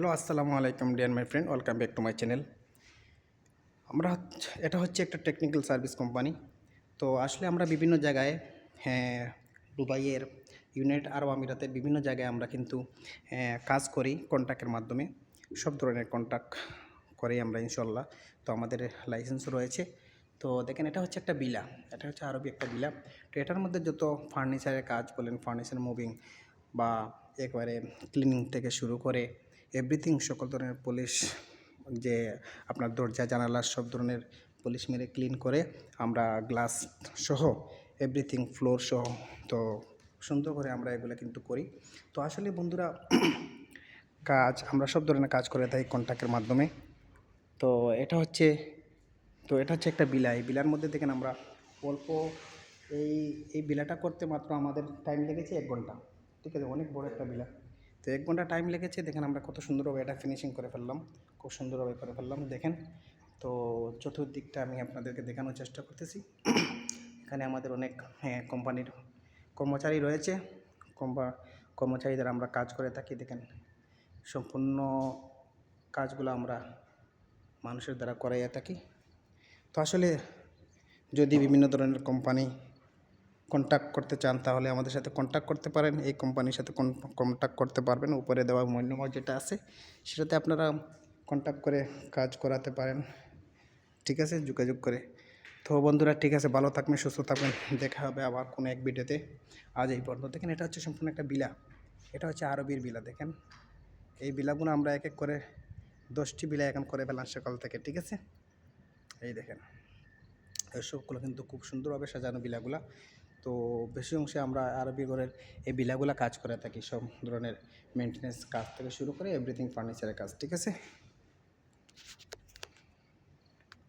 Hello আসসালামু আলাইকুম dear my friend welcome back to my channel. আমরা এটা হচ্ছে একটা টেকনিক্যাল সার্ভিস কোম্পানি। তো আসলে আমরা বিভিন্ন জায়গায় হ্যাঁ দুবাইয়ের ইউনাইটেড আরব আমিরাতের বিভিন্ন জায়গায় আমরা কিন্তু হ্যাঁ, কাজ করি কন্ট্যাক্টের মাধ্যমে। সব ধরনের কন্ট্যাক্ট করি আমরা ইনশাল্লাহ তো আমাদের লাইসেন্স রয়েছে। তো দেখেন এটা হচ্ছে একটা বিলা এটা হচ্ছে আরবি একটা বিলা। তো এটার মধ্যে যত ফার্নিচারের কাজ বলেন ফার্নিচার মুভিং বা একবারে ক্লিনিং থেকে শুরু করে এভরিথিং সকল ধরনের পুলিশ যে আপনার দরজা, জানালা, সব ধরনের পুলিশ মেরে ক্লিন করে আমরা গ্লাস সহ এভরিথিং ফ্লোর সহ তো সুন্দর করে আমরা এগুলো কিন্তু করি। তো আসলে বন্ধুরা, কাজ, আমরা সব ধরনের কাজ করে থাকি কন্ট্যাক্টের মাধ্যমে। তো এটা হচ্ছে, তো এটা হচ্ছে একটা বিলা এই বিলার মধ্যে দেখেন আমরা অল্প এই এই বিলাটা করতে মাত্র আমাদের টাইম লেগেছে এক ঘণ্টা। ঠিক আছে, অনেক বড় একটা বিলা তো এক ঘণ্টা টাইম লেগেছে, দেখেন আমরা কত সুন্দরভাবে এটা ফিনিশিং করে ফেললাম, খুব সুন্দরভাবে করে ফেললাম, দেখেন। তো চতুর্দিকটা আমি আপনাদেরকে দেখানোর চেষ্টা করতেছি। এখানে আমাদের অনেক হ্যাঁ কোম্পানির কর্মচারী রয়েছে। কর্মচারীদের আমরা কাজ করে থাকি, দেখেন। সম্পূর্ণ কাজগুলো আমরা মানুষের দ্বারা করাইয়া থাকি। তো আসলে যদি বিভিন্ন ধরনের কোম্পানি কন্ট্যাক্ট করতে চান, তাহলে আমাদের সাথে কন্ট্যাক্ট করতে পারেন। এই কোম্পানির সাথে কন্ট্যাক্ট করতে পারবেন। উপরে দেওয়া মোবাইল নম্বর যেটা আছে, সেটাতে আপনারা কন্ট্যাক্ট করে কাজ করাতে পারেন। ঠিক আছে? যোগাযোগ করে। তো বন্ধুরা, ঠিক আছে? ভালো থাকবেন, সুস্থ থাকবেন। দেখা হবে আবার কোনো এক ভিডিওতে। আজ এই পর্যন্ত। দেখেন, এটা হচ্ছে সম্পূর্ণ একটা বিলা। এটা হচ্ছে আরবির বিলা, দেখেন। এই বিলাগুলো আমরা এক এক করে দশটি বিলা এখন করে ফেলাম সকাল থেকে, ঠিক আছে? এই দেখেন। এই সবগুলো কিন্তু খুব সুন্দরভাবে সাজানো বিলাগুলা। তো বেশি অংশে আমরা আরবি ঘরের এই বিলাগুলা কাজ করে থাকি, সব ধরনের মেনটেন্স কাজ থেকে শুরু করে এভরিথিং ফার্নিচারের কাজ, ঠিক আছে?